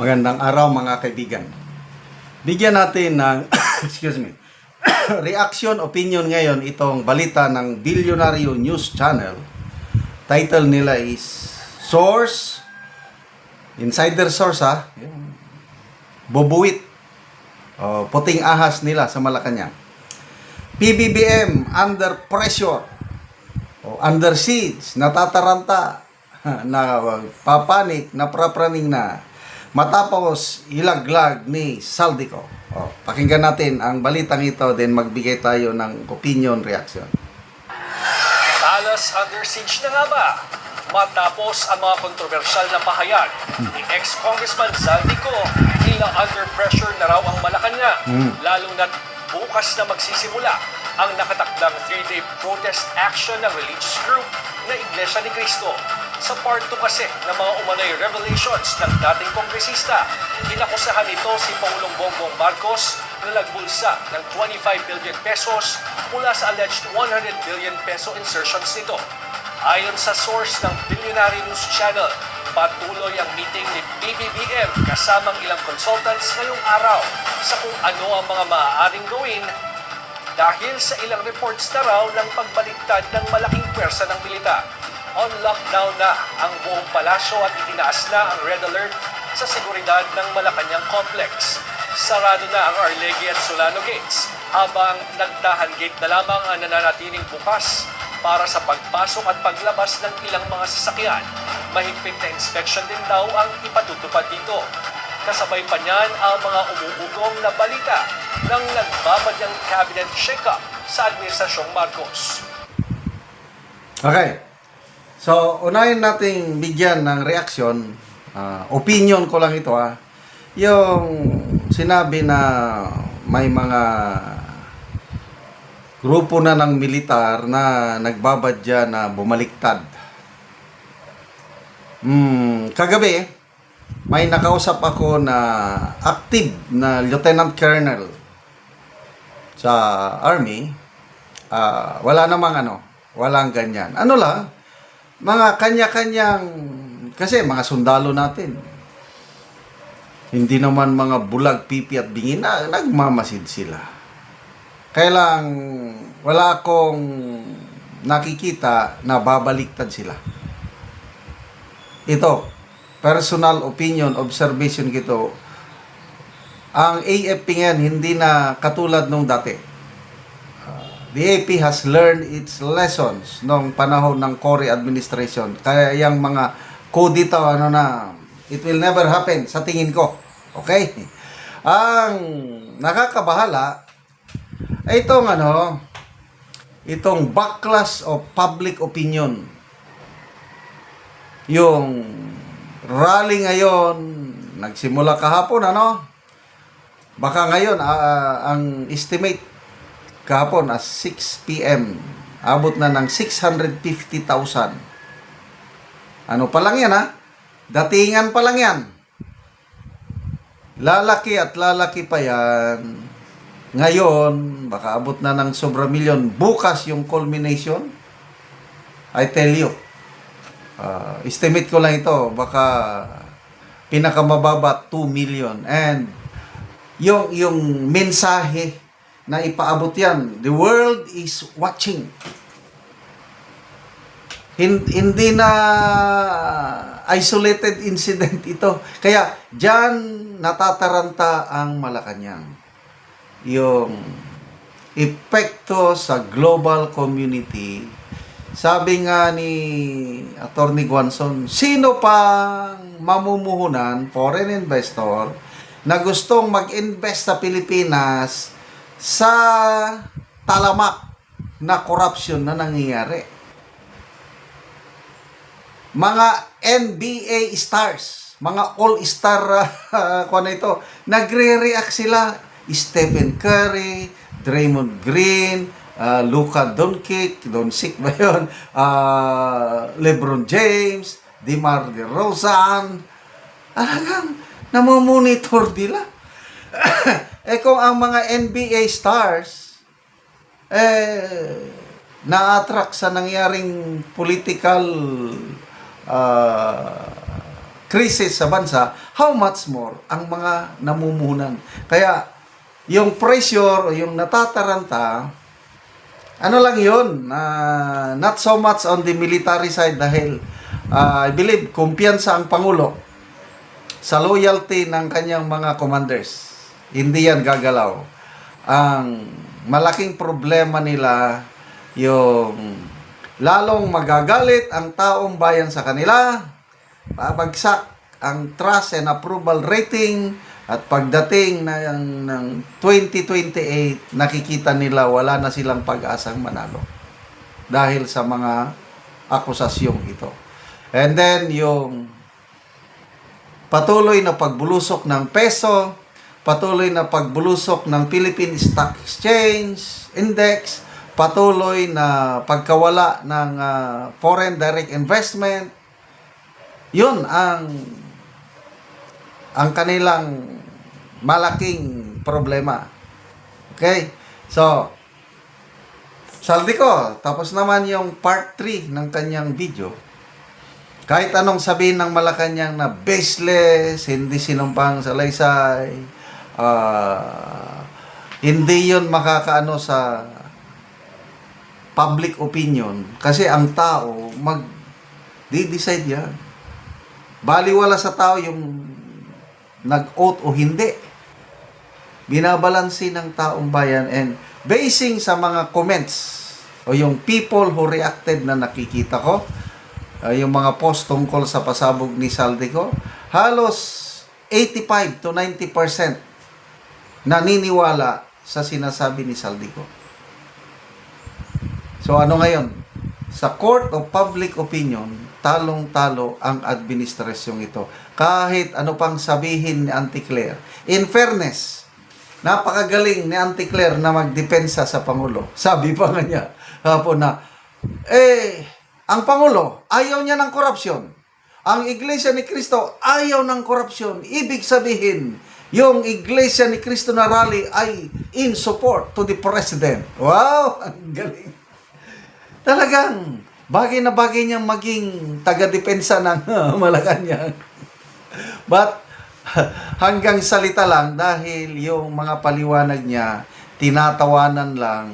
Magandang araw mga kaibigan. Bigyan natin ng excuse me. reaction opinion ngayon itong balita ng Billionario News Channel. Title nila is Source Insider Source ha. Yung Bubuwit. O, puting ahas nila sa Malacanang. PBBM under pressure. O, under siege, natataranta, na papanik, naprapraning na matapos ilaglag ni Saldico. O, pakinggan natin ang balitang ito, then magbigay tayo ng opinion reaction. Talas under siege na nga ba? Matapos ang mga kontrobersyal na pahayag ni ex-congressman Zaldico, tila under pressure na raw ang Malacanang, Mm. lalong na bukas na magsisimula ang nakatakdang three-day protest action ng religious group na Iglesia ni Cristo. Sa part 2 kasi ng mga umano'y revelations ng dating kongresista, inakusahan nito si Pangulong Bongbong Marcos na nagbulsa ng 25 billion pesos mula sa alleged 100 billion peso insertions nito. Ayon sa source ng Billionaire News Channel, patuloy ang meeting ni BBBM kasamang ilang consultants ngayong araw sa kung ano ang mga maaaring gawin dahil sa ilang reports na raw ng pagbaliktad ng malaking pwersa ng militar. On lockdown na ang buong palasyo at itinaas na ang red alert sa seguridad ng Malacanang Complex. Sarado na ang Arlegui at Solano Gates habang nagdahan gate na lamang ang nananatiling bukas para sa pagpasok at paglabas ng ilang mga sasakyan. Mahigpit na inspection din daw ang ipatutupad dito. Kasabay pa niyan ang mga umuugong na balita ng nagbabadyang cabinet shake-up sa Administrasyong Marcos. Okay. So, unahin nating bigyan ng reaction. ah, opinion ko lang ito ha. Yung sinabi na may mga grupo na ng militar na nagbabadya na bumaliktad. Hmm, kagabi, may nakausap ako na active na lieutenant colonel sa army. Ah, wala namang ano, walang ganyan. Ano lang, mga kanya-kanyang, kasi mga sundalo natin, hindi naman mga bulag, pipi at bingin, na, nagmamasid sila. Kaya lang, wala akong nakikita na babaliktad sila. Ito, personal opinion, observation kito, ang AFP ngayon hindi na katulad nung dati the AP has learned its lessons nung panahon ng Cory administration. Kaya yung mga code dito, ano na, it will never happen sa tingin ko. Okay? Ang nakakabahala, itong ano, itong backlash of public opinion. Yung rally ngayon, nagsimula kahapon, ano? Baka ngayon, ah, ang estimate kahapon as 6 p.m. abot na ng 650,000. Ano pa lang yan ha? Datingan pa lang yan. Lalaki at lalaki pa yan. Ngayon, baka abot na ng sobra milyon. Bukas yung culmination. I tell you. ah, estimate ko lang ito. Baka pinakamababa 2 million. And yung, yung mensahe na ipaabot yan. The world is watching. Hin- Hindi na isolated incident ito. Kaya diyan natataranta ang Malacanang. Yung epekto sa global community. Sabi nga ni Attorney Guanson, sino pang mamumuhunan, foreign investor, na gustong mag-invest sa Pilipinas sa talamak na corruption na nangyayari. Mga NBA stars, mga all-star uh, kung ano ito, nagre-react sila. Stephen Curry, Draymond Green, uh, Luka Doncic, Doncic ba yun? Uh, LeBron James, DeMar DeRozan. Alagang namomonitor nila. eh kung ang mga NBA stars eh na-attract sa nangyaring political uh, krisis sa bansa, how much more ang mga namumunan. Kaya yung pressure yung natataranta, ano lang yun, ah, not so much on the military side dahil ah, I believe kumpiyansa ang Pangulo sa loyalty ng kanyang mga commanders. Hindi yan gagalaw. Ang malaking problema nila yung lalong magagalit ang taong bayan sa kanila, babagsak ang trust and approval rating at pagdating ng, ng 2028, nakikita nila wala na silang pag-asang manalo dahil sa mga akusasyong ito. And then yung patuloy na pagbulusok ng peso, patuloy na pagbulusok ng Philippine Stock Exchange Index, patuloy na pagkawala ng ah, foreign direct investment. Yun ang ang kanilang malaking problema. Okay? So, saldi ko. Tapos naman yung part 3 ng kanyang video. Kahit anong sabihin ng Malacanang na baseless, hindi sinumpang salaysay, ah, hindi yon makakaano sa public opinion kasi ang tao mag di-decide yan. Baliwala sa tao yung nag-oath o hindi. Binabalansi ng taong bayan and basing sa mga comments o yung people who reacted na nakikita ko, uh, yung mga post tungkol sa pasabog ni Saldico, halos 85 to 90% naniniwala sa sinasabi ni Saldico. So ano ngayon? Sa court of public opinion, talong-talo ang administrasyong ito. Kahit ano pang sabihin ni Auntie Claire. In fairness, napakagaling ni Auntie Claire na magdepensa sa Pangulo. Sabi pa nga niya hapon na, eh, ang Pangulo, ayaw niya ng korupsyon. Ang Iglesia ni Cristo, ayaw ng korupsyon. Ibig sabihin, yung Iglesia ni Cristo na rally ay in support to the President. Wow! Ang galing. Talagang, bagay na bagay niyang maging taga-depensa ng Malacanang. But, hanggang salita lang dahil yung mga paliwanag niya, tinatawanan lang,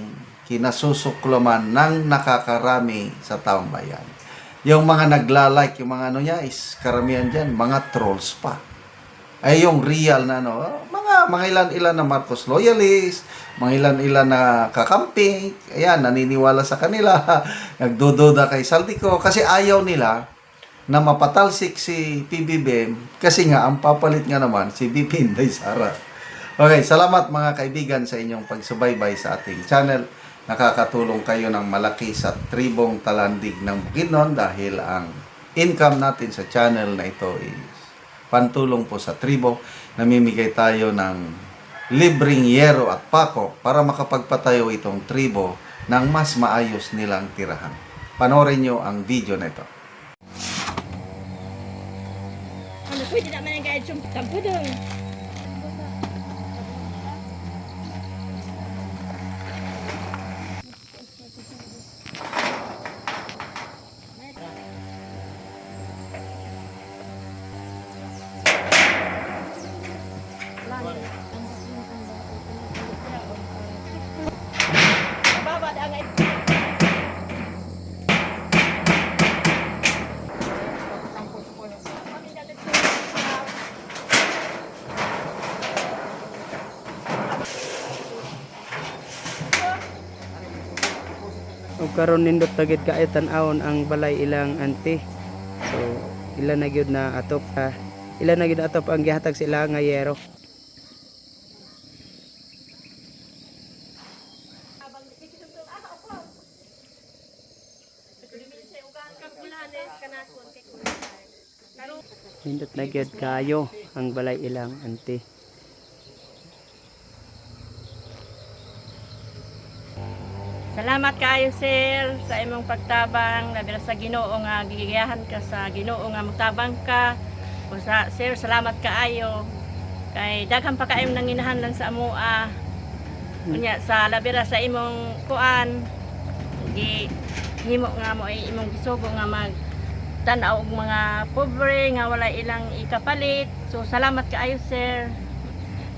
kinasusuklaman ng nakakarami sa taong bayan. Yung mga nagla-like, yung mga ano niya is karamihan dyan, mga trolls pa. Ay yung real na ano, mga mga ilan-ilan na Marcos loyalist, mga ilan-ilan na kakamping, ayan, naniniwala sa kanila, nagdududa kay Saltico kasi ayaw nila na mapatalsik si PBBM kasi nga ang papalit nga naman si BP Sara. Okay, salamat mga kaibigan sa inyong pagsubaybay sa ating channel. Nakakatulong kayo ng malaki sa tribong talandig ng Bukidnon dahil ang income natin sa channel na ito is pantulong po sa tribo. Namimigay tayo ng libreng yero at pako para makapagpatayo itong tribo ng mas maayos nilang tirahan. Panoorin nyo ang video na ito. Ano, pwede naman ang yung tampo karon nindot tagid ka ay tan-awon ang balay ilang ante so ila na gyud na atop ah, ila na gyud atop ang gihatag sa ilang nga yero. Nindot na gyud kayo ang balay ilang ante Salamat kaayo sir sa imong pagtabang labi sa Ginoo nga gigiyahan ka sa Ginoo nga magtabang ka. O sa sir salamat kaayo kay daghan pa kaayong nanginahanglan sa amoa. Unya sa labi sa imong kuan gi himo nga mo ay imong gisugo nga mag tanaw og mga pobre nga wala ilang ikapalit. So salamat kaayo sir.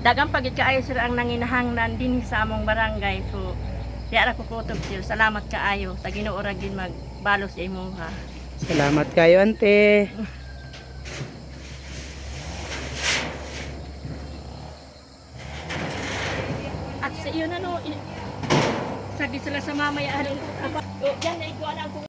Dagang pagit kaayo sir ang nanginahanglan din sa among barangay. So Diya ra ko kutob sir. Salamat kaayo sa Ginoo ra gid magbalo sa imo ha. Salamat kayo, ante. At sa iyo na no, sabi sila sa mamaya rin. Oh, yan na ikuha na ako.